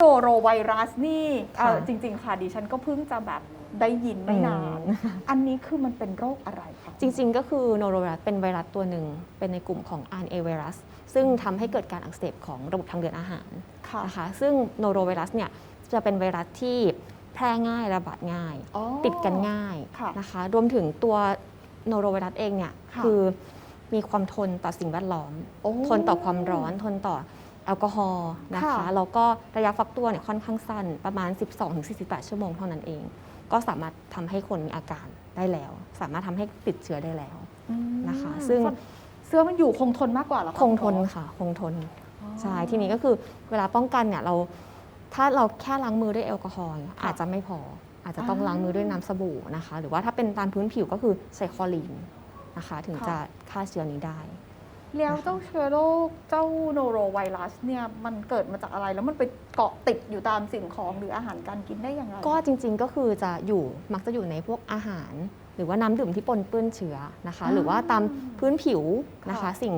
โรโรไวรัสนี่เอ่อค่ะ จริง ๆ ค่ะดิฉันก็เพิ่งจะแบบได้ยินไม่นานอืมอันนี้คือมันเป็นโรคอะไรคะจริง ๆ ก็คือโนโรไวรัสเป็นไวรัสตัวหนึ่ง เป็นในกลุ่มของ RNA ไวรัส ซึ่งทำให้เกิดการอักเสบของระบบทางเดินอาหารค่ะนะคะ ซึ่งโนโรไวรัสเนี่ยจะเป็นไวรัสที่แพร่ง่ายระบาดง่าย อ๋อ ติดกันง่ายค่ะนะคะ รวมถึงตัวโนโรไวรัสเองเนี่ยค่ะ คือมีความทนต่อสิ่งแวดล้อมโอ้ทนต่อความร้อนทนต่อ แอลกอฮอล์นะคะค่ะ แล้วก็ระยะฟักตัวเนี่ยค่อนข้างสั้นประมาณ 12-48 ชั่วโมงเท่านั้นเอง ก็สามารถทำให้คนมีอาการได้แล้ว สามารถทำให้ติดเชื้อได้แล้ว อืมนะคะ ซึ่งเสื้อมันอยู่คงทนมากกว่าเหรอะคงทนค่ะ คงทน อ๋อ ใช่ทีนี้ก็คือเวลาป้องกันเนี่ยเราถ้าเราแค่ล้างมือด้วยแอลกอฮอล์เนี่ยค่ะอาจจะไม่พอ อาจจะต้องอ่าล้างมือด้วยน้ำสบู่นะคะ หรือว่าถ้าเป็นตามพื้นผิวก็คือใส่คลอรีนนะคะ ถึงค่ะ จะฆ่าเชื้อนี้ได้ แล้วเจ้าเชื้อโรคเจ้าโนโรไวรัสเนี่ยมันเกิดมาจากอะไร แล้วมันไปเกาะติดอยู่ตามสิ่งของหรืออาหารการกินได้ยังไงก็จริง ๆ ก็คือจะอยู่มักจะอยู่ในพวกอาหาร หรือว่าน้ำดื่มที่ปนเปื้อนเชื้อนะคะอ่าหรือว่าตามพื้นผิวนะคะค่ะสิ่ง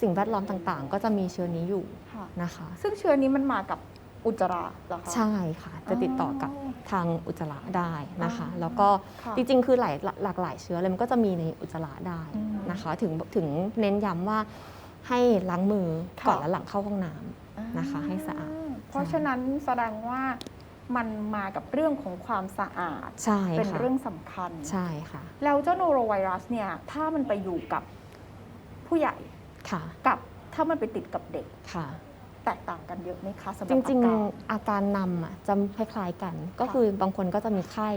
สิ่งแวดล้อมต่างๆ ก็จะมีเชื้อนี้อยู่ค่ะนะคะ ซึ่งเชื้อนี้มันมากับ อุจจาระเหรอคะ ใช่ค่ะ จะติดต่อกับอ๋อทางอุจจาระได้นะคะอ๋อแล้วก็ค่ะ จริงๆ คือหลายหลากหลายเชื้อเลยมันก็จะมีในอุจจาระได้อืม นะคะ ถึงถึงเน้นย้ำว่าให้ล้างมือค่ะ ก่อนและหลังเข้าห้องน้ำ นะคะให้สะอาดเพราะฉะนั้นแสดงว่ามันมากับเรื่องของความสะอาด ใช่เป็นค่ะเรื่องสำคัญ ใช่ค่ะแล้วเจ้าโนโรไวรัสเนี่ย ถ้ามันไปอยู่กับผู้ใหญ่ค่ะกับถ้ามันไปติดกับเด็ก ค่ะ แตกต่างกันเยอะไหมคะสำหจรับริง อาการ ๆ อาการนำอะจะคล้ายๆกัน ก็ค่ะคือบางคนก็จะมีไข้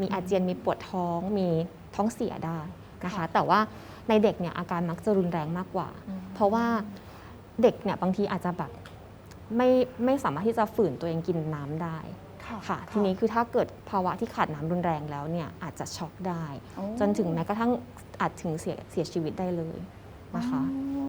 มีอืมอาเจียนมีปวดท้อง มีท้องเสียได้นะคะ ค่ะ แต่ว่าในเด็กเนี่ยอาการมักจะรุนแรงมากกว่าอืมเพราะว่าเด็กเนี่ยบางทีอาจจะแบบไม่ไม่สามารถที่จะฝืนตัวเองกินน้ำได้ค่ะค่ะ ทีนี้คือถ้าเกิดภาวะที่ขาดน้ำรุนแรงแล้วเนี่ยอาจจะช็อกได้ โอ้จนถึงแม้กระทั่งอาจถึงเสียเสียชีวิตได้เลยนะคะ อ๋อ